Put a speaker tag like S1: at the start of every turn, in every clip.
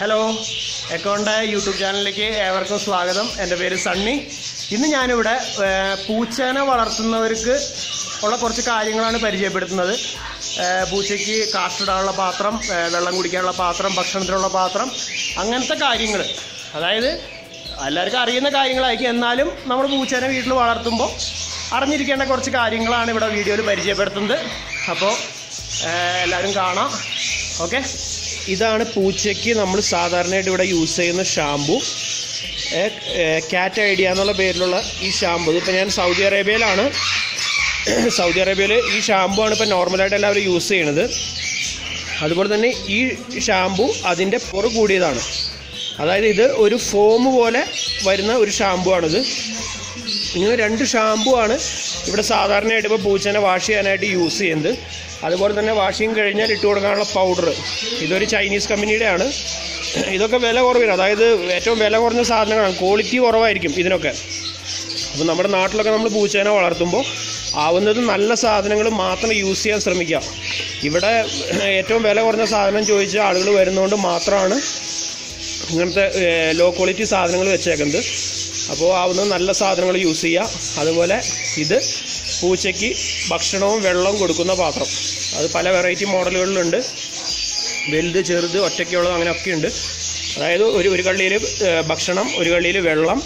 S1: Hello എക്കോണ്ട YouTube ചാനലിലേക്ക് ഏവർക്കും സ്വാഗതം. എന്റെ പേര് സണ്ണി. ഇന്ന് ഞാനിവിടെ പൂച്ചേനെ വളർത്തുന്നവർക്ക് ഉള്ള കുറച്ച് കാര്യങ്ങളാണ് പരിചയപ്പെടുത്തുന്നത്. പൂച്ചയ്ക്ക് കാഷ്ടിടാനുള്ള പാത്രം വെള്ളം കുടിക്കാനുള്ള പാത്രം ഭക്ഷണത്തിനുള്ള പാത്രം അങ്ങനത്തെ കാര്യങ്ങൾ അതായത് എല്ലാവർക്കും അറിയുന്ന കാര്യങ്ങളായിരിക്കും. എന്നാലും നമ്മൾ പൂച്ചേനെ വീട്ടിൽ വളർത്തുമ്പോൾ അറിഞ്ഞിരിക്കേണ്ട കുറച്ച് കാര്യങ്ങളാണ് ഇവിടെ വീഡിയോയിൽ പരിചയപ്പെടുത്തുന്നത്. അപ്പോൾ എല്ലാവരും കാണാം. ഓക്കെ? ഇതാണ് പൂച്ചയ്ക്ക് നമ്മൾ സാധാരണയായിട്ട് ഇവിടെ യൂസ് ചെയ്യുന്ന ഷാമ്പു കാറ്റ് ഐഡിയ എന്നുള്ള പേരിലുള്ള ഈ ഷാമ്പു ഇതിപ്പോൾ ഞാൻ സൗദി അറേബ്യയിലാണ്. സൗദി അറേബ്യയിൽ ഈ ഷാമ്പു ആണ് ഇപ്പോൾ നോർമലായിട്ട് എല്ലാവരും യൂസ് ചെയ്യണത്. അതുപോലെ തന്നെ ഈ ഷാമ്പു അതിന്റെ പുറ കൂടിയതാണ്. അതായത് ഇത് ഒരു ഫോം പോലെ വരുന്ന ഒരു ഷാമ്പു ആണിത്. ഇങ്ങനെ രണ്ട് ഷാമ്പു ആണ് ഇവിടെ സാധാരണയായിട്ട് ഇപ്പോൾ പൂച്ചേനെ വാഷ് ചെയ്യാനായിട്ട് യൂസ് ചെയ്യുന്നത്. അതുപോലെ തന്നെ വാഷിങ് കഴിഞ്ഞാൽ ഇട്ട് കൊടുക്കാനുള്ള പൗഡർ ഇതൊരു ചൈനീസ് കമ്പനിയുടെ ആണ് ഇതൊക്കെ വില കുറവില്ല അതായത് ഏറ്റവും വില കുറഞ്ഞ സാധനങ്ങളാണ്. ക്വാളിറ്റി കുറവായിരിക്കും ഇതിനൊക്കെ. അപ്പോൾ നമ്മുടെ നാട്ടിലൊക്കെ നമ്മൾ പൂച്ചേനെ വളർത്തുമ്പോൾ ആവുന്നത് നല്ല സാധനങ്ങൾ മാത്രം യൂസ് ചെയ്യാൻ ശ്രമിക്കുക. ഇവിടെ ഏറ്റവും വില കുറഞ്ഞ സാധനം ചോദിച്ച ആളുകൾ വരുന്നതുകൊണ്ട് മാത്രമാണ് ഇങ്ങനത്തെ ലോ ക്വാളിറ്റി സാധനങ്ങൾ വെച്ചേക്കുന്നത്. അപ്പോൾ ആവുന്ന നല്ല സാധനങ്ങൾ യൂസ് ചെയ്യുക അതുപോലെ ഇത് പൂച്ചയ്ക്ക് ഭക്ഷണവും വെള്ളവും കൊടുക്കുന്ന പാത്രം. അത് പല വെറൈറ്റി മോഡലുകളിലുണ്ട്. വലുത് ചെറുത് ഒറ്റയ്ക്കുള്ളത് അങ്ങനെയൊക്കെ ഉണ്ട്. അതായത് ഒരു ഒരു കള്ളിയിൽ ഭക്ഷണം ഒരു കള്ളിയിൽ വെള്ളം.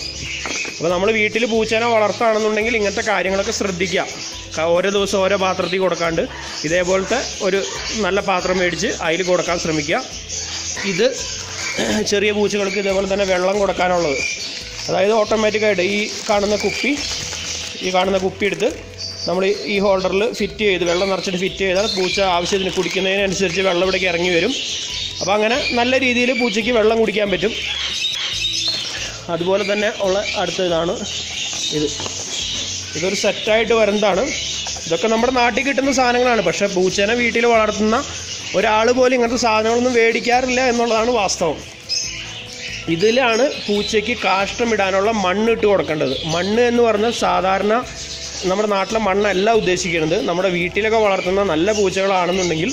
S1: അപ്പോൾ നമ്മൾ വീട്ടിൽ പൂച്ചേനെ വളർത്തുകയാണെന്നുണ്ടെങ്കിൽ ഇങ്ങനത്തെ കാര്യങ്ങളൊക്കെ ശ്രദ്ധിക്കുക. ഓരോ ദിവസം ഓരോ പാത്രത്തിൽ കൊടുക്കാണ്ട് ഇതേപോലത്തെ ഒരു നല്ല പാത്രം മേടിച്ച് അതിൽ കൊടുക്കാൻ ശ്രമിക്കുക. ഇത് ചെറിയ പൂച്ചകൾക്ക് ഇതേപോലെ തന്നെ വെള്ളം കൊടുക്കാനുള്ളത്. അതായത് ഓട്ടോമാറ്റിക്കായിട്ട് ഈ കാണുന്ന കുപ്പി ഈ കാണുന്ന കുപ്പി എടുത്ത് നമ്മൾ ഈ ഹോൾഡറിൽ ഫിറ്റ് ചെയ്ത് വെള്ളം നിറച്ചിട്ട് ഫിറ്റ് ചെയ്താൽ പൂച്ച ആവശ്യത്തിന് കുടിക്കുന്നതിനനുസരിച്ച് വെള്ളം ഇവിടേക്ക് ഇറങ്ങി വരും. അപ്പോൾ അങ്ങനെ നല്ല രീതിയിൽ പൂച്ചയ്ക്ക് വെള്ളം കുടിക്കാൻ പറ്റും. അതുപോലെ തന്നെ ഉള്ള അടുത്ത ഇതാണ് ഇത്. ഇതൊരു സെറ്റായിട്ട് വരുന്നതാണ്. ഇതൊക്കെ നമ്മുടെ നാട്ടിൽ കിട്ടുന്ന സാധനങ്ങളാണ്. പക്ഷേ പൂച്ചേനെ വീട്ടിൽ വളർത്തുന്ന ഒരാൾ പോലും ഇങ്ങനത്തെ സാധനങ്ങളൊന്നും മേടിക്കാറില്ല എന്നുള്ളതാണ് വാസ്തവം. ഇതിലാണ് പൂച്ചയ്ക്ക് കാഷ്ടമിടാനുള്ള മണ്ണ് ഇട്ട് കൊടുക്കേണ്ടത്. മണ്ണ് എന്ന് പറഞ്ഞാൽ സാധാരണ നമ്മുടെ നാട്ടിലെ മണ്ണല്ല ഉദ്ദേശിക്കുന്നത്. നമ്മുടെ വീട്ടിലൊക്കെ വളർത്തുന്ന നല്ല പൂച്ചകളാണെന്നുണ്ടെങ്കിൽ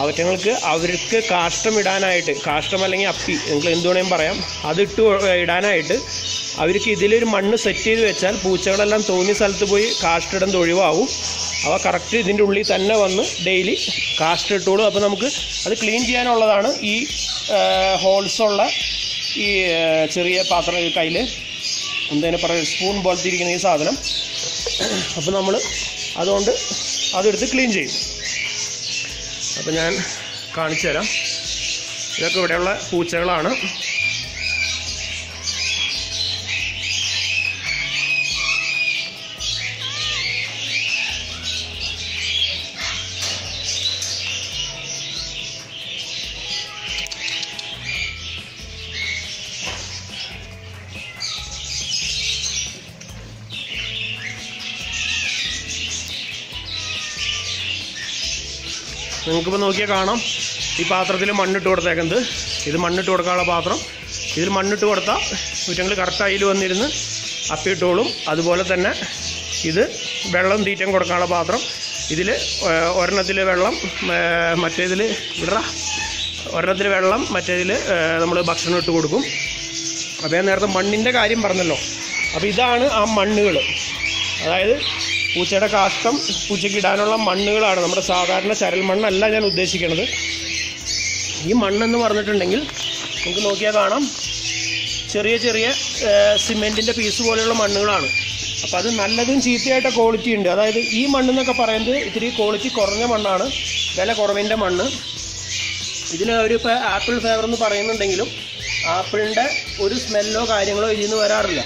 S1: അവറ്റങ്ങൾക്ക് അവർക്ക് കാഷ്ടമിടാനായിട്ട് കാഷ്ടം അല്ലെങ്കിൽ അപ്പി നിങ്ങൾ എന്തുവേണേലും പറയാം അതിട്ട് ഇടാനായിട്ട് അവർക്ക് ഇതിലൊരു മണ്ണ് സെറ്റ് ചെയ്ത് വെച്ചാൽ പൂച്ചകളെല്ലാം തോന്നിയ സ്ഥലത്ത് പോയി കാഷ്ടിടുന്നത് ഒഴിവാവും. അവ കറക്റ്റ് ഇതിന്റെ ഉള്ളിൽ തന്നെ വന്ന് ഡെയിലി കാസ്റ്റ് ഇട്ടോളും അപ്പോൾ നമുക്ക് അത് ക്ലീൻ ചെയ്യാനുള്ളതാണ് ഈ ഹോൾസുള്ള ഈ ചെറിയ പാത്രം കയ്യിൽ എന്തതിനെ പറയുക സ്പൂൺ പോലത്തെ ഇരിക്കുന്ന ഈ സാധനം. അപ്പോൾ നമ്മൾ അതുകൊണ്ട് അതെടുത്ത് ക്ലീൻ ചെയ്യും. അപ്പോൾ ഞാൻ കാണിച്ചു തരാം ഇതൊക്കെ ഇവിടെയുള്ള പൂച്ചകളാണ്. നിങ്ങൾക്കിപ്പോൾ നോക്കിയാൽ കാണാം. ഈ പാത്രത്തിൽ മണ്ണിട്ട് കൊടുത്തേക്കുന്നത്. ഇത് മണ്ണിട്ട് കൊടുക്കാനുള്ള പാത്രം. ഇതിൽ മണ്ണിട്ട് കൊടുത്താൽ കുറ്റങ്ങൾ കറക്റ്റ് അതിൽ വന്നിരുന്ന് അപ്പിയിട്ടോളും അതുപോലെ തന്നെ ഇത് വെള്ളം തീറ്റം കൊടുക്കാനുള്ള പാത്രം. ഇതിൽ ഒരെണ്ണത്തിൽ വെള്ളം മറ്റേതിൽ ഇടറ ഒരെണ്ണത്തിൽ വെള്ളം മറ്റേതിൽ നമ്മൾ ഭക്ഷണം ഇട്ട് കൊടുക്കും. അപ്പോൾ നേരത്തെ മണ്ണിന്റെ കാര്യം പറഞ്ഞല്ലോ. അപ്പോൾ ഇതാണ് ആ മണ്ണുകൾ അതായത് പൂച്ചയുടെ കാഷ്ടം പൂച്ചയ്ക്ക് ഇടാനുള്ള മണ്ണുകളാണ് നമ്മുടെ സാധാരണ ചരൽ മണ്ണല്ല ഞാൻ ഉദ്ദേശിക്കുന്നത്. ഈ മണ്ണെന്ന് പറഞ്ഞിട്ടുണ്ടെങ്കിൽ നമുക്ക് നോക്കിയാൽ കാണാം. ചെറിയ ചെറിയ സിമെന്റിന്റെ പീസ് പോലെയുള്ള മണ്ണുകളാണ്. അപ്പോൾ അത് നല്ലതും ചീത്തയായിട്ട് ക്വാളിറ്റി ഉണ്ട്. അതായത് ഈ മണ്ണെന്നൊക്കെ പറയുന്നത് ഇത്തിരി ക്വാളിറ്റി കുറഞ്ഞ മണ്ണാണ്. വില കുറവിന്റെ മണ്ണ്. ഇതിന് ഒരു ആപ്പിൾ ഫ്ലേവർ എന്ന് പറയുന്നുണ്ടെങ്കിലും ആപ്പിളിന്റെ ഒരു സ്മെല്ലോ കാര്യങ്ങളോ ഇതിൽ നിന്ന് വരാറില്ല.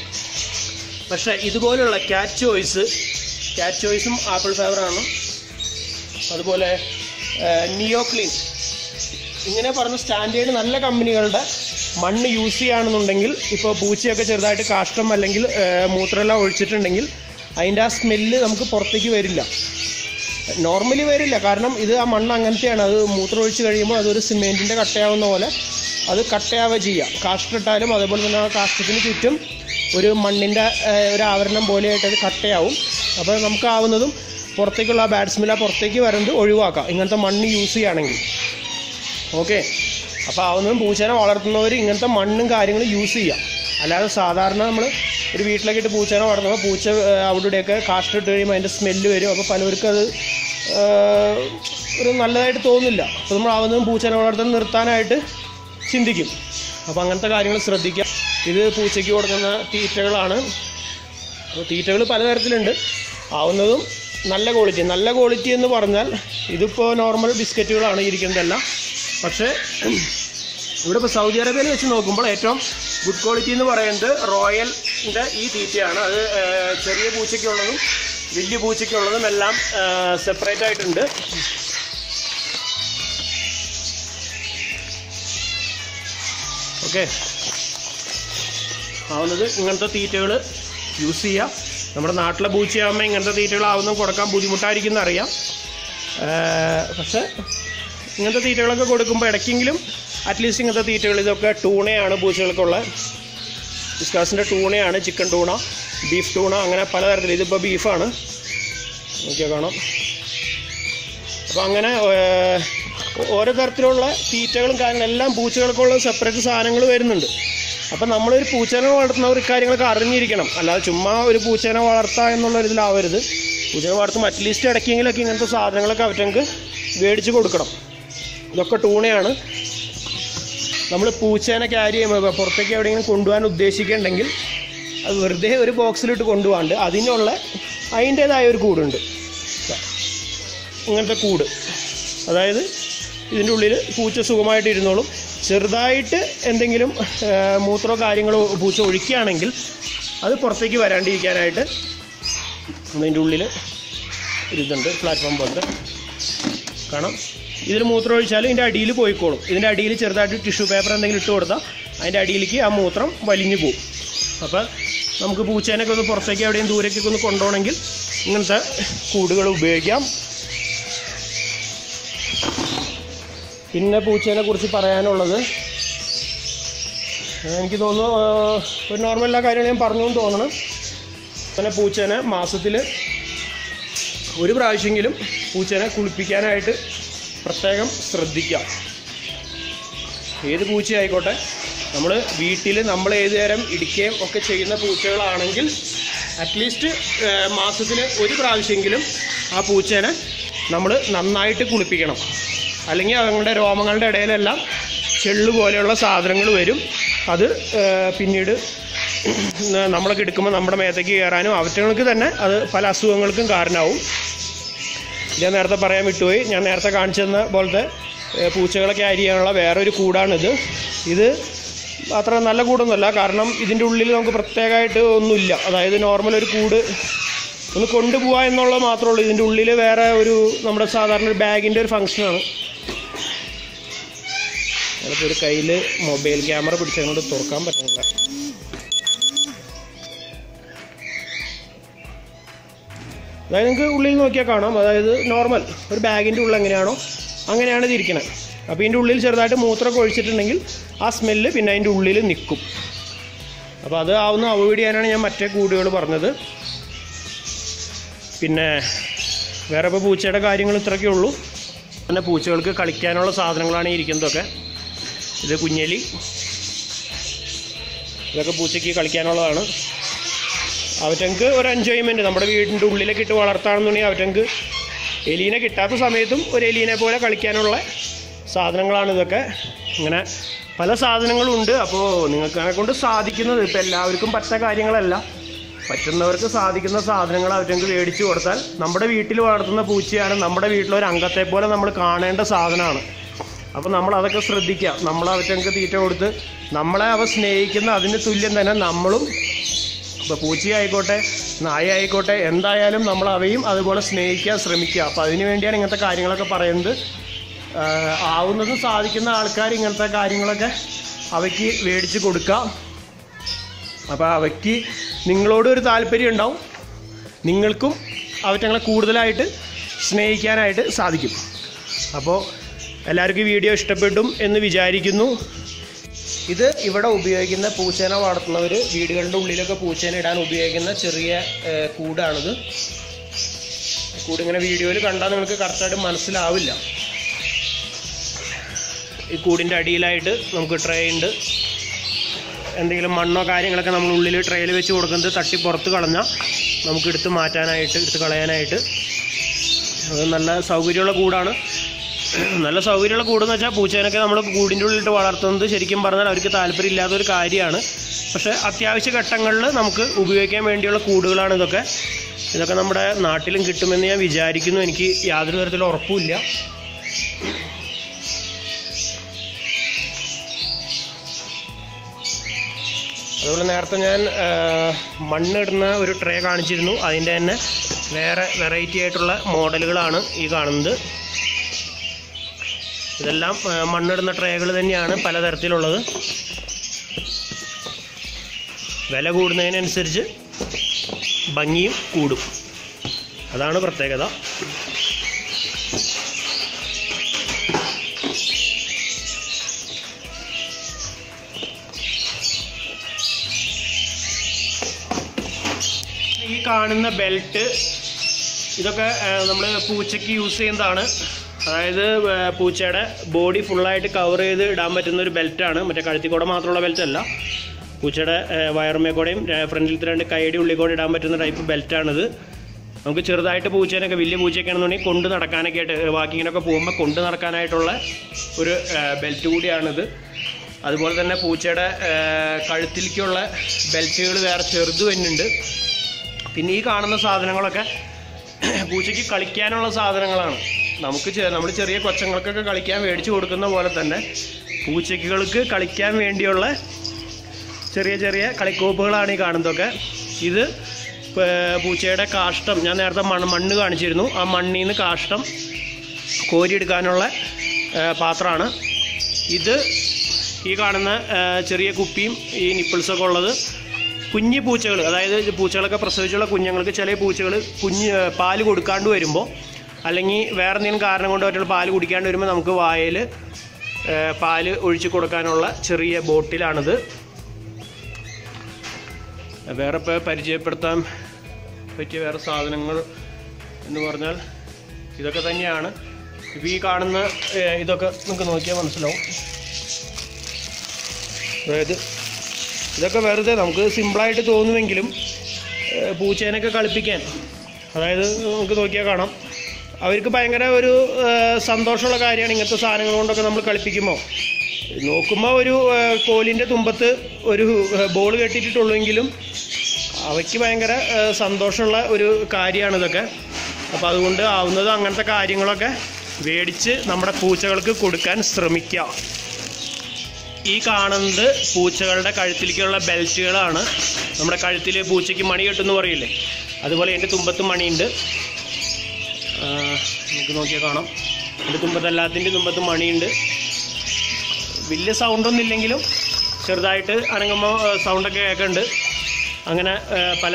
S1: പക്ഷേ ഇതുപോലുള്ള ക്യാറ്റ് ചോയ്സ് ക്യാറ്റ് ചോയ്സും ആപ്പിൾ ഫ്ലേവറാണ് അതുപോലെ നിയോക്ലിൻ ഇങ്ങനെ പറഞ്ഞ സ്റ്റാൻഡേർഡ് നല്ല കമ്പനികളുടെ മണ്ണ് യൂസ് ചെയ്യുകയാണെന്നുണ്ടെങ്കിൽ ഇപ്പോൾ പൂച്ചയൊക്കെ ചെറുതായിട്ട് കാഷ്ടം അല്ലെങ്കിൽ മൂത്രമെല്ലാം ഒഴിച്ചിട്ടുണ്ടെങ്കിൽ അതിന്റെ ആ സ്മെല്ല് നമുക്ക് പുറത്തേക്ക് വരില്ല. നോർമലി വരില്ല. കാരണം ഇത് ആ മണ്ണ് അങ്ങനത്തെയാണ്. അത് മൂത്രം ഒഴിച്ച് കഴിയുമ്പോൾ അതൊരു സിമെന്റിന്റെ കട്ടയാവുന്ന പോലെ അത് കട്ടയാവുക ചെയ്യുക കാഷ്ടിട്ടാലും അതേപോലെ തന്നെ ആ കാഷ്ടത്തിന് ചുറ്റും ഒരു മണ്ണിന്റെ ഒരു ആവരണം പോലെയായിട്ട് അത് കട്ടയാവും. അപ്പോൾ നമുക്കാവുന്നതും പുറത്തേക്കുള്ള ആ പുറത്തേക്ക് വരുന്നത് ഒഴിവാക്കാം. ഇങ്ങനത്തെ മണ്ണ് യൂസ് ചെയ്യുകയാണെങ്കിൽ. ഓക്കെ അപ്പോൾ ആവുന്നതും പൂച്ചേനെ വളർത്തുന്നവർ ഇങ്ങനത്തെ മണ്ണും കാര്യങ്ങളും യൂസ് ചെയ്യാം അല്ലാതെ സാധാരണ നമ്മൾ ഒരു വീട്ടിലൊക്കെ ഇട്ട് പൂച്ചേനെ വളർത്തുമ്പോൾ പൂച്ച അവിടെയൊക്കെ അവിടെ ഇവിടെയൊക്കെ കാഷ്ടിട്ട് കഴിയുമ്പോൾ അതിന്റെ സ്മെല്ല് വരും. അപ്പോൾ പലർക്കും അത് ഒരു നല്ലതായിട്ട് തോന്നില്ല. അപ്പോൾ നമ്മൾ ആവുന്നതും പൂച്ചേനെ വളർത്തുന്നത് നിർത്താനായിട്ട് ചിന്തിക്കും. അപ്പോൾ അങ്ങനത്തെ കാര്യങ്ങൾ ശ്രദ്ധിക്കാം ഇത് പൂച്ചയ്ക്ക് കൊടുക്കുന്ന തീറ്റകളാണ് അപ്പോൾ തീറ്റകൾ പലതരത്തിലുണ്ട് ആവുന്നതും നല്ല ക്വാളിറ്റി നല്ല ക്വാളിറ്റി എന്ന് പറഞ്ഞാൽ ഇതിപ്പോൾ നോർമൽ ബിസ്ക്കറ്റുകളാണ് ഇരിക്കുന്നതെല്ലാം. പക്ഷേ ഇവിടെ ഇപ്പോൾ സൗദി അറേബ്യയിൽ വെച്ച് നോക്കുമ്പോൾ ഏറ്റവും ഗുഡ് ക്വാളിറ്റി എന്ന് പറയുന്നത് റോയലിന്റെ ഈ തീറ്റയാണ്. അത് ചെറിയ പൂച്ചയ്ക്കുള്ളതും വലിയ പൂച്ചയ്ക്കുള്ളതും എല്ലാം സെപ്പറേറ്റ് ആയിട്ടുണ്ട്. ഓക്കെ ആവുന്നത് ഇങ്ങനത്തെ തീറ്റകൾ യൂസ് ചെയ്യാം. നമ്മുടെ നാട്ടിലെ പൂച്ചയാകുമ്പോൾ ഇങ്ങനത്തെ തീറ്റകളാവുന്നതും കൊടുക്കാൻ ബുദ്ധിമുട്ടായിരിക്കും എന്നറിയാം പക്ഷേ ഇങ്ങനത്തെ തീറ്റകളൊക്കെ കൊടുക്കുമ്പോൾ ഇടയ്ക്കെങ്കിലും അറ്റ്ലീസ്റ്റ് ഇങ്ങനത്തെ തീറ്റകൾ ഇതൊക്കെ ടൂണയാണ് പൂച്ചകൾക്കുള്ള ഡിസ്കാസിന്റെ ടൂണയാണ് ചിക്കൻ ടൂണ ബീഫ് ടൂണ അങ്ങനെ പലതരത്തിൽ ഇതിപ്പോൾ ബീഫാണ് നോക്കിയാൽ കാണാം. അപ്പോൾ അങ്ങനെ ഓരോ തരത്തിലുള്ള തീറ്റകളും കാര്യങ്ങളും എല്ലാം പൂച്ചകൾക്കുള്ള സെപ്പറേറ്റ് സാധനങ്ങൾ വരുന്നുണ്ട്. അപ്പം നമ്മളൊരു പൂച്ചേനെ ഒരു ഇക്കാര്യങ്ങളൊക്കെ അറിഞ്ഞിരിക്കണം. അല്ലാതെ ചുമ്മാ ഒരു പൂച്ചേനെ വളർത്തുക എന്നുള്ള ഒരിതിലാവരുത് പൂച്ചേനെ വളർത്തുമ്പോൾ അറ്റ്ലീസ്റ്റ് ഇടയ്ക്കെങ്കിലൊക്കെ ഇങ്ങനത്തെ സാധനങ്ങളൊക്കെ അവറ്റങ്ങൾക്ക് മേടിച്ച് കൊടുക്കണം. ഇതൊക്കെ ടൂണയാണ്. നമ്മൾ പൂച്ചേനെ ക്യാരി ചെയ്യുമ്പോൾ പുറത്തേക്ക് എവിടെയെങ്കിലും കൊണ്ടുപോകാൻ ഉദ്ദേശിക്കുന്നുണ്ടെങ്കിൽ അത് വെറുതെ ഒരു ബോക്സിലിട്ട് കൊണ്ടുപോകാണ്ട് അതിനുള്ള അതിന്റേതായ ഒരു കൂടുണ്ട്. ഇങ്ങനത്തെ കൂട്. അതായത് ഇതിന്റെ ഉള്ളിൽ പൂച്ച സുഖമായിട്ട് ഇരുന്നോളും. ചെറുതായിട്ട് എന്തെങ്കിലും മൂത്രോ കാര്യങ്ങളോ പൂച്ച ഒഴിക്കുകയാണെങ്കിൽ അത് പുറത്തേക്ക് വരാണ്ടിരിക്കാനായിട്ട് അതിന്റെ ഉള്ളിൽ ഇതുണ്ട് പ്ലാറ്റ്ഫോം പോലത്തെ. കാണാം ഇതിൽ മൂത്രം ഒഴിച്ചാൽ ഇതിന്റെ അടിയിൽ പോയിക്കോളും. ഇതിന്റെ അടിയിൽ ചെറുതായിട്ട് ടിഷ്യൂ പേപ്പർ എന്തെങ്കിലും ഇട്ട് കൊടുത്താൽ അതിന്റെ അടിയിലേക്ക് ആ മൂത്രം വലിഞ്ഞു പോകും. അപ്പോൾ നമുക്ക് പൂച്ചേനൊക്കെ ഒന്ന് പുറത്തേക്ക് എവിടെയും ദൂരേക്കൊക്കെ ഒന്ന് കൊണ്ടുപോകണമെങ്കിൽ ഇങ്ങനത്തെ കൂടുകൾ ഉപയോഗിക്കാം. പിന്നെ പൂച്ചേനെ കുറിച്ച് പറയാനുള്ളത് എനിക്ക് തോന്നുന്നു ഒരു നോർമൽ എല്ലാ കാര്യങ്ങളും ഞാൻ പറഞ്ഞു തോന്നണം. അങ്ങനെ പൂച്ചേനെ മാസത്തിൽ ഒരു പ്രാവശ്യമെങ്കിലും പൂച്ചേനെ കുളിപ്പിക്കാനായിട്ട് പ്രത്യേകം ശ്രദ്ധിക്കാം ഏത് പൂച്ചയായിക്കോട്ടെ നമ്മൾ വീട്ടിൽ നമ്മൾ ഏത് നേരം ഇടിക്കുകയും ഒക്കെ ചെയ്യുന്ന പൂച്ചകളാണെങ്കിൽ അറ്റ്ലീസ്റ്റ് മാസത്തിൽ ഒരു പ്രാവശ്യമെങ്കിലും ആ പൂച്ചേനെ നമ്മൾ നന്നായിട്ട് കുളിപ്പിക്കണം. അല്ലെങ്കിൽ അവങ്ങളുടെ രോമങ്ങളുടെ ഇടയിലെല്ലാം ചെള്ളു പോലെയുള്ള സാധനങ്ങൾ വരും. അത് പിന്നീട് നമ്മളൊക്കെ എടുക്കുമ്പോൾ നമ്മുടെ മേത്തേക്ക് കയറാനും അവറ്റങ്ങൾക്ക് തന്നെ അത് പല അസുഖങ്ങൾക്കും കാരണമാവും. ഞാൻ നേരത്തെ പറയാൻ വിട്ടുപോയി. ഞാൻ നേരത്തെ കാണിച്ചു തന്ന പോലത്തെ പൂച്ചകളൊക്കെ അരിയാനുള്ള വേറൊരു കൂടാണിത്. ഇത് അത്ര നല്ല കൂടൊന്നുമല്ല. കാരണം ഇതിന്റെ ഉള്ളിൽ നമുക്ക് പ്രത്യേകമായിട്ട് ഒന്നുമില്ല. അതായത് നോർമൽ ഒരു കൂട് ഒന്ന് കൊണ്ടുപോകുക എന്നുള്ളത് മാത്രമേ ഉള്ളൂ. ഇതിന്റെ ഉള്ളിൽ വേറെ ഒരു നമ്മുടെ സാധാരണ ഒരു ബാഗിന്റെ ഒരു ഫങ്ഷനാണ് അതിപ്പോൾ ഒരു കയ്യിൽ മൊബൈൽ ക്യാമറ പിടിച്ചതുകൊണ്ട് തുറക്കാൻ പറ്റുന്നില്ല അതായത് നിങ്ങൾക്ക് ഉള്ളിൽ നോക്കിയാൽ കാണാം. അതായത് നോർമൽ. ഒരു ബാഗിന്റെ ഉള്ളിൽ എങ്ങനെയാണോ അങ്ങനെയാണ് ഇതിരിക്കണത് അപ്പോൾ ഇതിന്റെ ഉള്ളിൽ ചെറുതായിട്ട് മൂത്രമൊക്കെ ഒഴിച്ചിട്ടുണ്ടെങ്കിൽ ആ സ്മെല്ല് പിന്നെ അതിന്റെ ഉള്ളിൽ നിൽക്കും. അപ്പോൾ അത് ആവുന്ന അവോയ്ഡ് ചെയ്യാനാണ് ഞാൻ മറ്റേ കൂടുകൾ പറഞ്ഞത്. പിന്നെ വേറെ ഇപ്പോൾ പൂച്ചയുടെ കാര്യങ്ങൾ ഇത്രയൊക്കെ ഉള്ളൂ. പിന്നെ പൂച്ചകൾക്ക് കളിക്കാനുള്ള സാധനങ്ങളാണ് ഇരിക്കുന്നതൊക്കെ. ഇത് കുഞ്ഞലി. ഇതൊക്കെ പൂച്ചയ്ക്ക് കളിക്കാനുള്ളതാണ്. അവറ്റങ്ങൾക്ക് ഒരു എൻജോയ്മെന്റ് നമ്മുടെ വീടിന്റെ ഉള്ളിലൊക്കെ ഇട്ട് വളർത്താണെന്നുണ്ടെങ്കിൽ അവറ്റങ്ങൾക്ക് എലീനെ കിട്ടാത്ത സമയത്തും ഒരു എലീനെ പോലെ കളിക്കാനുള്ള സാധനങ്ങളാണ് ഇതൊക്കെ. ഇങ്ങനെ പല സാധനങ്ങളും ഉണ്ട്. അപ്പോൾ നിങ്ങൾക്ക് അതിനെ കൊണ്ട് സാധിക്കുന്നത് ഇപ്പോൾ എല്ലാവർക്കും പറ്റ കാര്യങ്ങളല്ല. പറ്റുന്നവർക്ക് സാധിക്കുന്ന സാധനങ്ങൾ അവർക്ക് മേടിച്ചു കൊടുത്താൽ നമ്മുടെ വീട്ടിൽ വളർത്തുന്ന പൂച്ചയാണ് നമ്മുടെ വീട്ടിലൊരു അംഗത്തെ പോലെ നമ്മൾ കാണേണ്ട സാധനമാണ്. അപ്പോൾ നമ്മൾ അതൊക്കെ ശ്രദ്ധിക്കുക. നമ്മൾ അവറ്റങ്ങൾക്ക് തീറ്റ കൊടുത്ത് നമ്മളെ അവ സ്നേഹിക്കുന്ന അതിന് തുല്യം തന്നെ നമ്മളും. ഇപ്പോൾ പൂച്ചയായിക്കോട്ടെ നായയായിക്കോട്ടെ എന്തായാലും നമ്മൾ അവയും അതുപോലെ സ്നേഹിക്കാൻ ശ്രമിക്കുക. അപ്പോൾ അതിനു വേണ്ടിയാണ് ഇങ്ങനത്തെ കാര്യങ്ങളൊക്കെ പറയുന്നത്. ആവുന്നതും സാധിക്കുന്ന ആൾക്കാർ ഇങ്ങനത്തെ കാര്യങ്ങളൊക്കെ അവയ്ക്ക് മേടിച്ച് കൊടുക്കുക. അപ്പോൾ അവയ്ക്ക് നിങ്ങളോട് ഒരു താല്പര്യം ഉണ്ടാവും. നിങ്ങൾക്കും അവറ്റങ്ങളെ കൂടുതലായിട്ട് സ്നേഹിക്കാനായിട്ട് സാധിക്കും. അപ്പോൾ എല്ലാവർക്കും വീഡിയോ ഇഷ്ടപ്പെടും എന്ന് വിചാരിക്കുന്നു. ഇത് ഇവിടെ ഉപയോഗിക്കുന്ന പൂച്ചേനെ വളർത്തുന്നവർ വീടുകളുടെ ഉള്ളിലൊക്കെ പൂച്ചേനെ ഇടാൻ ഉപയോഗിക്കുന്ന ചെറിയ കൂടാണിത്. കൂടിങ്ങനെ വീഡിയോയിൽ കണ്ടാൽ നിങ്ങൾക്ക് കറക്റ്റായിട്ട് മനസ്സിലാവില്ല. ഈ കൂടിന്റെ അടിയിലായിട്ട് നമുക്ക് ട്രേ ഉണ്ട്. എന്തെങ്കിലും മണ്ണോ കാര്യങ്ങളൊക്കെ നമ്മൾ ഉള്ളിൽ ട്രേയിൽ വെച്ച് കൊടുക്കുന്നത് തട്ടി പുറത്ത് കളഞ്ഞാൽ നമുക്ക് എടുത്ത് മാറ്റാനായിട്ട് എടുത്ത് കളയാനായിട്ട്. അത് നല്ല സൗകര്യമുള്ള കൂടാണ്. നല്ല സൗകര്യമുള്ള കൂടെന്ന് വെച്ചാൽ പൂച്ചേനൊക്കെ നമ്മൾ കൂടിന്റെ ഉള്ളിലിട്ട് വളർത്തുന്നത് ശരിക്കും പറഞ്ഞാൽ അവർക്ക് താല്പര്യമില്ലാത്ത ഒരു കാര്യമാണ്. പക്ഷേ അത്യാവശ്യ ഘട്ടങ്ങളിൽ നമുക്ക് ഉപയോഗിക്കാൻ വേണ്ടിയുള്ള കൂടുകളാണ് ഇതൊക്കെ. ഇതൊക്കെ നമ്മുടെ നാട്ടിലും കിട്ടുമെന്ന് ഞാൻ വിചാരിക്കുന്നു. എനിക്ക് യാതൊരു തരത്തിലും ഉറപ്പുമില്ല. അതുപോലെ നേരത്തെ ഞാൻ മണ്ണിടുന്ന ഒരു ട്രേ കാണിച്ചിരുന്നു. അതിന്റെ തന്നെ വേറെ വെറൈറ്റി ആയിട്ടുള്ള മോഡലുകളാണ് ഈ കാണുന്നത്. ഇതെല്ലാം മണ്ണിടുന്ന ട്രേകൾ തന്നെയാണ് പലതരത്തിലുള്ളത്. വില കൂടുന്നതിനനുസരിച്ച് ഭംഗിയും കൂടും. അതാണ് പ്രത്യേകത. ഈ കാണുന്ന ബെൽറ്റ് ഇതൊക്കെ നമ്മൾ പൂച്ചയ്ക്ക് യൂസ് ചെയ്യുന്നതാണ്. അതായത് പൂച്ചയുടെ ബോഡി ഫുള്ളായിട്ട് കവർ ചെയ്ത് ഇടാൻ പറ്റുന്ന ഒരു ബെൽറ്റാണ്. മറ്റേ കഴുത്തിക്കൂടെ മാത്രമുള്ള ബെൽറ്റ് അല്ല പൂച്ചയുടെ വയറുമേ കൂടെയും ഫ്രണ്ടിലത്തെ രണ്ട് കൈയുടെ ഉള്ളിൽ കൂടെ ഇടാൻ പറ്റുന്ന ടൈപ്പ് ബെൽറ്റാണിത്. നമുക്ക് ചെറുതായിട്ട് പൂച്ചേനൊക്കെ വലിയ പൂച്ചയൊക്കെ ആണെന്നുണ്ടെങ്കിൽ കൊണ്ട് നടക്കാനൊക്കെ ആയിട്ട് വാക്കിങ്ങിനൊക്കെ പോകുമ്പോൾ കൊണ്ട് നടക്കാനായിട്ടുള്ള ഒരു ബെൽറ്റ് കൂടിയാണിത്. അതുപോലെ തന്നെ പൂച്ചയുടെ കഴുത്തിലേക്കുള്ള ബെൽറ്റുകൾ വേറെ ചെറുത് തന്നെയുണ്ട് പിന്നെ ഈ കാണുന്ന സാധനങ്ങളൊക്കെ പൂച്ചയ്ക്ക് കളിക്കാനുള്ള സാധനങ്ങളാണ്. നമുക്ക് നമ്മൾ ചെറിയ കൊച്ചങ്ങൾക്കൊക്കെ കളിക്കാൻ മേടിച്ചു കൊടുക്കുന്ന പോലെ തന്നെ പൂച്ചയ്ക്കുകൾക്ക് കളിക്കാൻ വേണ്ടിയുള്ള ചെറിയ ചെറിയ കളിക്കോപ്പുകളാണ് ഈ കാണുന്നതൊക്കെ. ഇത് പൂച്ചയുടെ കാഷ്ടം. ഞാൻ നേരത്തെ മണ്ണ് മണ്ണ് കാണിച്ചിരുന്നു. ആ മണ്ണിൽ നിന്ന് കാഷ്ടം കോരിയെടുക്കാനുള്ള പാത്രമാണ്. ഇത് ഈ കാണുന്ന ചെറിയ കുപ്പിയും ഈ നിപ്പിൾസൊക്കെ ഉള്ളത് കുഞ്ഞു പൂച്ചകൾ അതായത് പൂച്ചകളൊക്കെ പ്രസവിച്ചുള്ള കുഞ്ഞുങ്ങൾക്ക് ചില പൂച്ചകൾ കുഞ്ഞ് പാൽ കൊടുക്കാണ്ട് വരുമ്പോൾ അല്ലെങ്കിൽ വേറെ എന്തെങ്കിലും കാരണം കൊണ്ട് അവരുടെ പാൽ കുടിക്കാണ്ട് വരുമ്പോൾ നമുക്ക് വായിൽ പാൽ ഒഴിച്ചു കൊടുക്കാനുള്ള ചെറിയ ബോട്ടിലാണിത്. വേറെ ഇപ്പോൾ പരിചയപ്പെടുത്താൻ പറ്റിയ വേറെ സാധനങ്ങൾ എന്ന് പറഞ്ഞാൽ ഇതൊക്കെ തന്നെയാണ്. ഇപ്പോൾ ഈ കാണുന്ന ഇതൊക്കെ നമുക്ക് നോക്കിയാൽ മനസ്സിലാവും. അതായത് ഇതൊക്കെ വെറുതെ നമുക്ക് സിമ്പിളായിട്ട് തോന്നുമെങ്കിലും പൂച്ചേനൊക്കെ കളിപ്പിക്കാൻ. അതായത് നമുക്ക് നോക്കിയാൽ കാണാം. അവർക്ക് ഭയങ്കര ഒരു സന്തോഷമുള്ള കാര്യമാണ് ഇങ്ങനത്തെ സാധനങ്ങൾ കൊണ്ടൊക്കെ നമ്മൾ കളിപ്പിക്കുമ്പോൾ. നോക്കുമ്പോൾ ഒരു കോലിന്റെ തുമ്പത്ത് ഒരു ബോൾ കെട്ടിയിട്ടുള്ളെങ്കിലും അവയ്ക്ക് ഭയങ്കര സന്തോഷമുള്ള ഒരു കാര്യമാണ് ഇതൊക്കെ. അപ്പോൾ അതുകൊണ്ട് ആവുന്നത് അങ്ങനത്തെ കാര്യങ്ങളൊക്കെ മേടിച്ച് നമ്മുടെ പൂച്ചകൾക്ക് കൊടുക്കാൻ ശ്രമിക്കുക ഈ കാണുന്നത് പൂച്ചകളുടെ കഴുത്തിലേക്കുള്ള ബെൽറ്റുകളാണ്. നമ്മുടെ കഴുത്തിൽ പൂച്ചയ്ക്ക് മണി കെട്ടുമെന്ന് പറയില്ലേ? അതുപോലെ എന്റെ തുമ്പത്തും മണിയുണ്ട്. നമുക്ക് നോക്കിയാൽ കാണാം. അതിന്റെ തുമ്പത്ത് എല്ലാത്തിന്റെ തുമ്പത്ത് മണിയുണ്ട്. വലിയ സൗണ്ടൊന്നും ഇല്ലെങ്കിലും ചെറുതായിട്ട് അനങ്ങുമ്പോൾ സൗണ്ടൊക്കെ കേൾക്കുന്നുണ്ട് അങ്ങനെ പല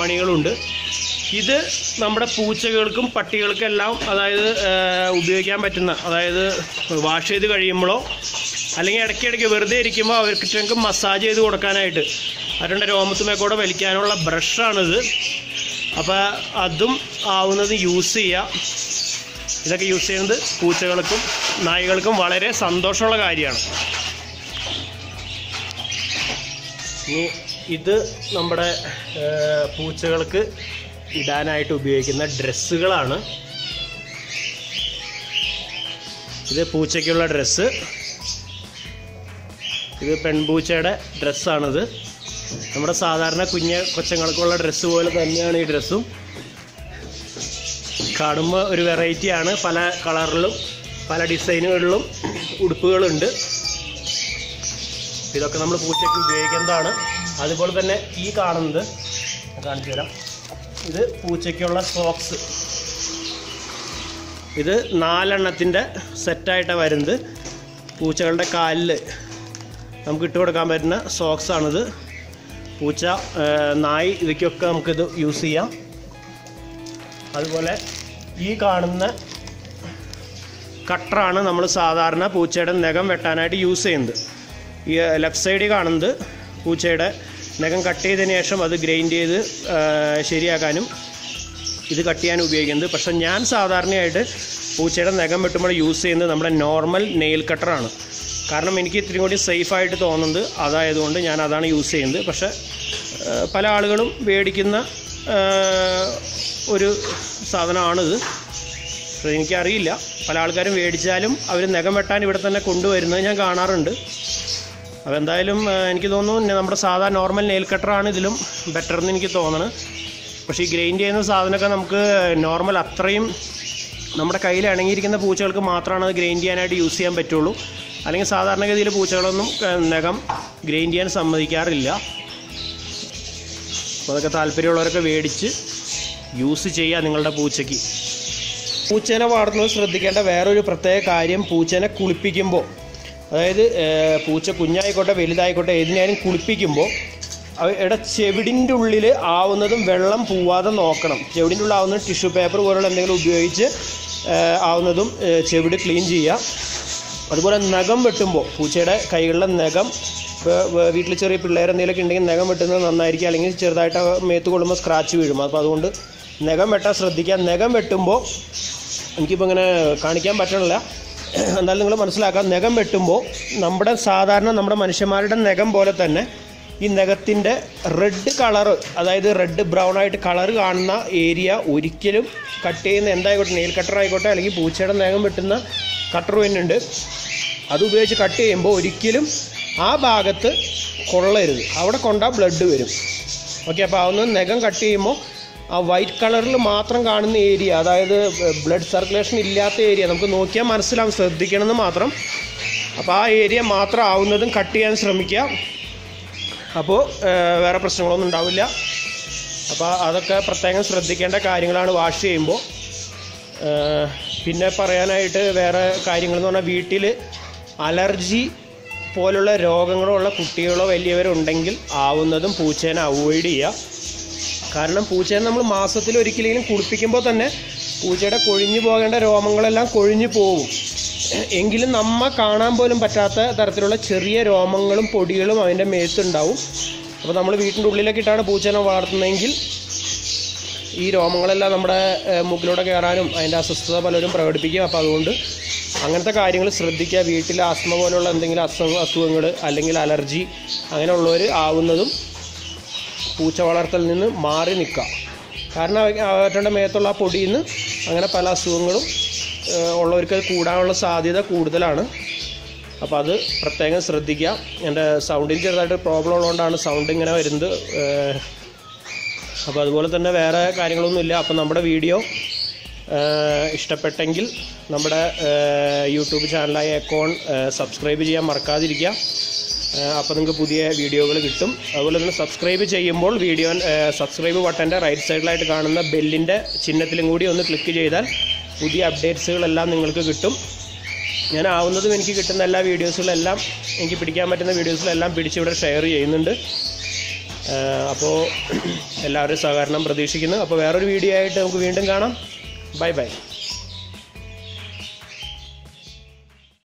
S1: മണികളുണ്ട്. ഇത് നമ്മുടെ പൂച്ചകൾക്കും പട്ടികൾക്കും എല്ലാം അതായത് ഉപയോഗിക്കാൻ പറ്റുന്ന അതായത് വാഷ് ചെയ്ത് കഴിയുമ്പോഴോ അല്ലെങ്കിൽ ഇടയ്ക്കിടയ്ക്ക് വെറുതെ ഇരിക്കുമ്പോൾ അവർക്ക് മസാജ് ചെയ്ത് കൊടുക്കാനായിട്ട്. അവരുടെ രോമത്തുമേ കൂടെ വലിക്കാനുള്ള ബ്രഷാണിത് അപ്പോൾ അതും ആവുന്നത് യൂസ് ചെയ്യുക ഇതൊക്കെ യൂസ് ചെയ്യുന്നത് പൂച്ചകൾക്കും നായ്കൾക്കും വളരെ സന്തോഷമുള്ള കാര്യമാണ്. ഇനി ഇത് നമ്മുടെ പൂച്ചകൾക്ക് ഇടാനായിട്ട് ഉപയോഗിക്കുന്ന ഡ്രസ്സുകളാണ്. ഇത് പൂച്ചയ്ക്കുള്ള ഡ്രസ്സ്. ഇത് പെൺപൂച്ചയുടെ ഡ്രസ്സാണിത്. നമ്മുടെ സാധാരണ കുഞ്ഞ് കൊച്ചങ്ങൾക്കുള്ള ഡ്രസ്സ് പോലെ തന്നെയാണ് ഈ ഡ്രസ്സും കാണുമ്പോൾ ഒരു വെറൈറ്റിയാണ് പല കളറിലും പല ഡിസൈനുകളിലും ഉടുപ്പുകളുണ്ട്. ഇതൊക്കെ നമ്മൾ പൂച്ചയ്ക്ക് ഉപയോഗിക്കുന്നതാണ്. അതുപോലെ തന്നെ ഈ കാണുന്നത് കാണിച്ചു തരാം. ഇത് പൂച്ചയ്ക്കുള്ള സോക്സ് ഇത് നാലെണ്ണത്തിന്റെ സെറ്റായിട്ടാണ് വരുന്നത്. പൂച്ചകളുടെ കാലിൽ നമുക്ക് ഇട്ട് കൊടുക്കാൻ പറ്റുന്ന സോക്സ് ആണിത്. പൂച്ച നായി ഇവയ്ക്കൊക്കെ നമുക്കിത് യൂസ് ചെയ്യാം. അതുപോലെ ഈ കാണുന്ന കട്ടറാണ് നമ്മൾ സാധാരണ പൂച്ചയുടെ നഖം വെട്ടാനായിട്ട് യൂസ് ചെയ്യുന്നത്. ഈ ലെഫ്റ്റ് സൈഡിൽ കാണുന്നത് പൂച്ചയുടെ നഖം കട്ട് ചെയ്തതിന് ശേഷം അത് ഗ്രൈൻഡ് ചെയ്ത് ശരിയാക്കാനും ഇത് കട്ട് ചെയ്യാൻ ഉപയോഗിക്കുന്നത്. പക്ഷെ ഞാൻ സാധാരണയായിട്ട് പൂച്ചയുടെ നഖം വെട്ടുമ്പോൾ യൂസ് ചെയ്യുന്നത് നമ്മുടെ നോർമൽ നെയിൽ കട്ടറാണ് കാരണം എനിക്ക് ഇത്തിരി കൂടി സേഫായിട്ട് തോന്നുന്നത് അതായതുകൊണ്ട് ഞാൻ അതാണ് യൂസ് ചെയ്യുന്നത്. പക്ഷേ പല ആളുകളും മേടിക്കുന്ന ഒരു സാധനമാണിത് എനിക്കറിയില്ല. പല ആൾക്കാരും മേടിച്ചാലും അവർ നഖം വെട്ടാൻ ഇവിടെ തന്നെ കൊണ്ടുവരുന്നത് ഞാൻ കാണാറുണ്ട്. അപ്പോൾ എന്തായാലും എനിക്ക് തോന്നുന്നു നമ്മുടെ സാധാ നോർമൽ നെയിൽ കട്ടറാണ് ഇതിലും ബെറ്റർ എന്ന് എനിക്ക് തോന്നുന്നത് പക്ഷേ ഈ ഗ്രൈൻഡ് ചെയ്യുന്ന സാധനമൊക്കെ നമുക്ക് നോർമൽ അത്രയും നമ്മുടെ കയ്യിൽ ഇണങ്ങിയിരിക്കുന്ന പൂച്ചകൾക്ക് മാത്രമാണ് അത് ഗ്രൈൻഡ് ചെയ്യാനായിട്ട് യൂസ് ചെയ്യാൻ പറ്റുള്ളൂ. അല്ലെങ്കിൽ സാധാരണഗതിയിൽ പൂച്ചകളൊന്നും നഖം ഗ്രൈൻഡ് ചെയ്യാൻ സമ്മതിക്കാറില്ല. അപ്പോൾ അതൊക്കെ താല്പര്യമുള്ളവരൊക്കെ മേടിച്ച് യൂസ് ചെയ്യുക നിങ്ങളുടെ പൂച്ചയ്ക്ക്. പൂച്ചേനെ വളർത്തുന്നത് ശ്രദ്ധിക്കേണ്ട വേറൊരു പ്രത്യേക കാര്യം പൂച്ചേനെ കുളിപ്പിക്കുമ്പോൾ അതായത് പൂച്ച കുഞ്ഞായിക്കോട്ടെ വലുതായിക്കോട്ടെ ഏതിനായാലും കുളിപ്പിക്കുമ്പോൾ ഇവിടെ ചെവിടിന്റെ ഉള്ളിൽ ആവുന്നതും വെള്ളം പോവാതെ നോക്കണം. ചെവിടിന്റെ ഉള്ളിൽ ആവുന്നത് ടിഷ്യൂ പേപ്പർ പോലുള്ള എന്തെങ്കിലും ഉപയോഗിച്ച് ആവുന്നതും ചെവിട് ക്ലീൻ ചെയ്യുക അതുപോലെ നഖം വെട്ടുമ്പോൾ പൂച്ചയുടെ കൈകളിലെ നഖം വീട്ടിൽ ചെറിയ പിള്ളേർ എന്തെങ്കിലുമൊക്കെ ഉണ്ടെങ്കിൽ നഖം വെട്ടുന്നത് നന്നായിരിക്കും. അല്ലെങ്കിൽ ചെറുതായിട്ട് മേത്ത് കൊള്ളുമ്പോൾ സ്ക്രാച്ച് വീഴും. അപ്പോൾ അതുകൊണ്ട് നഖം വെട്ടാൻ ശ്രദ്ധിക്കുക. നഖം വെട്ടുമ്പോൾ എനിക്കിപ്പോൾ ഇങ്ങനെ കാണിക്കാൻ പറ്റണില്ല. എന്നാലും നിങ്ങൾ മനസ്സിലാക്കാം നഖം വെട്ടുമ്പോൾ നമ്മുടെ സാധാരണ നമ്മുടെ മനുഷ്യന്മാരുടെ നഖം പോലെ തന്നെ ഈ നഖത്തിന്റെ റെഡ് കളറ് അതായത് റെഡ് ബ്രൗൺ ആയിട്ട് കളർ കാണുന്ന ഏരിയ ഒരിക്കലും കട്ട് ചെയ്യുന്ന എന്തായിക്കോട്ടെ നെയിൽ കട്ടർ ആയിക്കോട്ടെ അല്ലെങ്കിൽ പൂച്ചയുടെ നഖം വെട്ടുന്ന കട്ടർ പെന്നുണ്ട് അത് ഉപയോഗിച്ച് കട്ട് ചെയ്യുമ്പോൾ ഒരിക്കലും ആ ഭാഗത്ത് കൊള്ളരുത്. അവിടെ കൊണ്ടാൽ ബ്ലഡ് വരും. ഓക്കെ അപ്പോൾ അതൊന്ന് നഖം കട്ട് ചെയ്യുമ്പോൾ ആ വൈറ്റ് കളറിൽ മാത്രം കാണുന്ന ഏരിയ അതായത് ബ്ലഡ് സർക്കുലേഷൻ ഇല്ലാത്ത ഏരിയ നമുക്ക് നോക്കിയാൽ മനസ്സിലാവും. ശ്രദ്ധിക്കണമെന്ന് മാത്രം. അപ്പോൾ ആ ഏരിയ മാത്രം ആവുന്നതും കട്ട് ചെയ്യാൻ ശ്രമിക്കുക. അപ്പോൾ വേറെ പ്രശ്നങ്ങളൊന്നും ഉണ്ടാവില്ല. അപ്പോൾ അതൊക്കെ പ്രത്യേകം ശ്രദ്ധിക്കേണ്ട കാര്യങ്ങളാണ് വാഷ് ചെയ്യുമ്പോൾ പിന്നെ പറയാനായിട്ട് വേറെ കാര്യങ്ങളെന്ന് പറഞ്ഞാൽ വീട്ടിൽ അലർജി പോലുള്ള രോഗങ്ങളുള്ള കുട്ടികളോ വലിയവരോ ഉണ്ടെങ്കിൽ ആവുന്നതും പൂച്ചേനെ അവോയ്ഡ് ചെയ്യുക കാരണം പൂച്ചേനെ നമ്മൾ മാസത്തിൽ ഒരിക്കലെങ്കിലും കുളിപ്പിക്കുമ്പോൾ തന്നെ പൂച്ചയുടെ കൊഴിഞ്ഞു പോകേണ്ട രോമങ്ങളെല്ലാം കൊഴിഞ്ഞു പോകും എങ്കിലും നമ്മൾ കാണാൻ പോലും പറ്റാത്ത തരത്തിലുള്ള ചെറിയ രോമങ്ങളും പൊടികളും അതിന്റെ മേത്തുണ്ടാവും. അപ്പോൾ നമ്മൾ വീട്ടിന്റെ ഉള്ളിലൊക്കെ ഇട്ടാണ് പൂച്ചേനെ വളർത്തുന്നതെങ്കിൽ ഈ രോമങ്ങളെല്ലാം നമ്മുടെ മുക്കിലൂടെ കയറാനും അതിന്റെ അസ്വസ്ഥത പലരും പ്രകടിപ്പിക്കും. അപ്പോൾ അതുകൊണ്ട് അങ്ങനത്തെ കാര്യങ്ങൾ ശ്രദ്ധിക്കുക. വീട്ടിൽ ആസ്മ പോലുള്ള എന്തെങ്കിലും അസുഖ അസുഖങ്ങൾ അല്ലെങ്കിൽ അലർജി അങ്ങനെയുള്ളവർ ആവുന്നതും പൂച്ച വളർത്തൽ നിന്ന് മാറി നിൽക്കുക. കാരണം അവ- അവരുടെ മേത്തുള്ള ആ പൊടിയിൽ നിന്ന് അങ്ങനെ പല അസുഖങ്ങളും ഉള്ളവർക്ക് കൂടാനുള്ള സാധ്യത കൂടുതലാണ്. അപ്പോൾ അത് പ്രത്യേകം ശ്രദ്ധിക്കുക. എന്റെ സൗണ്ടിന് ചെറുതായിട്ട് പ്രോബ്ലം ഉള്ളതുകൊണ്ടാണ് സൗണ്ട് ഇങ്ങനെ വരുന്നത്. അപ്പോൾ അതുപോലെ തന്നെ വേറെ കാര്യങ്ങളൊന്നുമില്ല അപ്പോൾ നമ്മുടെ വീഡിയോ ഇഷ്ടപ്പെട്ടെങ്കിൽ നമ്മുടെ യൂട്യൂബ് ചാനലായ എക്കോൺ സബ്സ്ക്രൈബ് ചെയ്യാൻ മറക്കാതിരിക്കുക. അപ്പോൾ നിങ്ങൾക്ക് പുതിയ വീഡിയോകൾ കിട്ടും. അതുപോലെ തന്നെ സബ്സ്ക്രൈബ് ചെയ്യുമ്പോൾ വീഡിയോ സബ്സ്ക്രൈബ് ബട്ടന്റെ റൈറ്റ് സൈഡിലായിട്ട് കാണുന്ന ബെല്ലിന്റെ ചിഹ്നത്തിലും കൂടി ഒന്ന് ക്ലിക്ക് ചെയ്താൽ പുതിയ അപ്ഡേറ്റ്സുകളെല്ലാം നിങ്ങൾക്ക് കിട്ടും. ഞാൻ ആവുന്നതും എനിക്ക് കിട്ടുന്ന എല്ലാ വീഡിയോസുകളെല്ലാം എനിക്ക് പിടിക്കാൻ പറ്റുന്ന വീഡിയോസിലെല്ലാം പിടിച്ചിവിടെ ഷെയർ ചെയ്യുന്നുണ്ട്. അപ്പോൾ എല്ലാവരും സഹകരണം പ്രതീക്ഷിക്കുന്നു. അപ്പോൾ വേറൊരു വീഡിയോ ആയിട്ട് നമുക്ക് വീണ്ടും കാണാം. Bye bye.